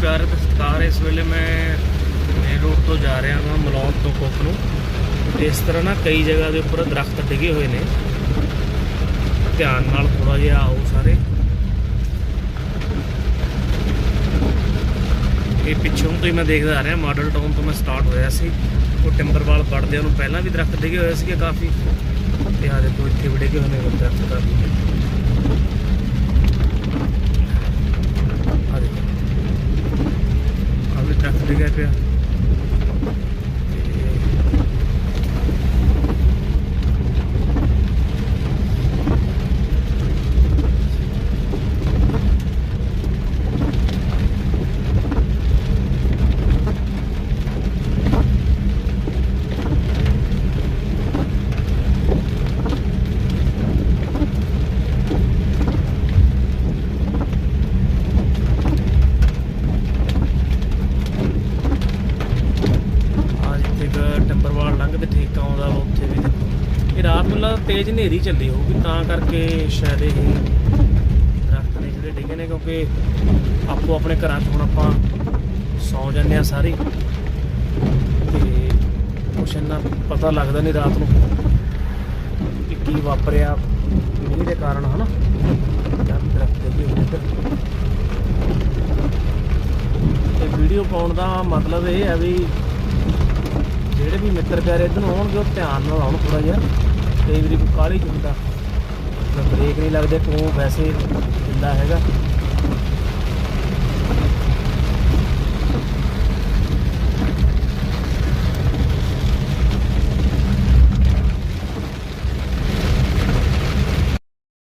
ਪਿਆਰ ਤੇ ਸਤਿਕਾਰ ਇਸ ਵੇਲੇ ਮੈਂ ਮੇਨ ਰੋਡ ਤੋਂ ਜਾ ਰਿਹਾ ਹਾਂ ਮਲੌਦ ਤੋਂ ਕੁੱਕ ਨੂੰ। ਤੇ ਇਸ ਤਰ੍ਹਾਂ ਨਾ ਕਈ ਜਗ੍ਹਾ ਦੇ ਉੱਪਰ ਦਰਖਤ ਡਿੱਗੇ ਹੋਏ ਨੇ। ਧਿਆਨ ਨਾਲ ਥੋੜਾ ਜਿਹਾ ਆਓ ਸਾਰੇ। ਇਹ ਪਿੱਛੋਂ ਤੋਂ ਹੀ ਮੈਂ ਦੇਖਦਾ ਆ ਰਿਹਾ ਮਾਡਲ ਟਾਊਨ ਤੋਂ ਮੈਂ ਸਟਾਰਟ ਹੋਇਆ ਸੀ। ਉਹ ਟਿੰਬਰਵਾਲ ਪੜਦਿਆਂ ਨੂੰ ਪਹਿਲਾਂ ਵੀ ਦਰਖਤ ਡਿੱਗੇ ਹੋਏ ਸੀਗੇ ਕਾਫੀ। ਤੇ ਆ ਦੇਖੋ, ਇੱਥੇ ਵੀ ਡਿੱਗੇ ਹੋਏ ਨੇ ਦਰਖਤ ਕਾਫੀ ਆ ਦੇਖੋ ਆ ਵੀ ਦਰਖਤ ਡਿੱਗਿਆ ਪਿਆ ਤੇ ਆ ਜਿੱਥੇ ਕ ਟੰਬਰਵਾਲ ਠੇਕਾ ਆਉਂਦਾ ਵਾ, ਉੱਥੇ ਵੀ ਇਹ ਰਾਤ ਨੂੰ ਲੱਗਦਾ ਤੇਜ਼ ਹਨੇਰੀ ਚੱਲੀ ਹੋਊਗੀ, ਤਾਂ ਕਰਕੇ ਸ਼ਾਇਦ ਇਹ ਦਰਖਤ ਨੇ ਜਿਹੜੇ ਡਿੱਗੇ ਨੇ, ਕਿਉਂਕਿ ਆਪੋ ਆਪਣੇ ਘਰਾਂ 'ਚ ਹੁਣ ਆਪਾਂ ਸੌ ਜਾਂਦੇ ਆ ਸਾਰੇ। ਤੇ ਕੁਛ ਇੰਨਾ ਪਤਾ ਲੱਗਦਾ ਨਹੀਂ ਰਾਤ ਨੂੰ ਕਿ ਕੀ ਵਾਪਰਿਆ, ਮੀਂਹ ਦੇ ਕਾਰਨ, ਹਨਾ? ਜਾਂ ਦਰਖਤ ਡਿੱਗੇ ਹੋਏ ਇੱਧਰ। ਤੇ ਵੀਡੀਓ ਪਾਉਣ ਦਾ ਮਤਲਬ ਇਹ ਹੈ ਵੀ ਜਿਹੜੇ ਵੀ ਮਿੱਤਰ ਪਿਆਰੇ ਇੱਧਰ ਨੂੰ ਆਉਣਗੇ, ਉਹ ਧਿਆਨ ਨਾਲ ਆਉਣ ਥੋੜਾ ਜਿਹਾ। ਕਈ ਵਾਰੀ ਕੋਈ ਕਾਹਲੀ ਚ ਹੁੰਦਾ। ਜਾਂ ਬ੍ਰੇਕ ਨਹੀਂ ਲੱਗਦੇ ਕੋ ਵੈਸੇ ਦਿੰਦਾ ਹੈਗਾ।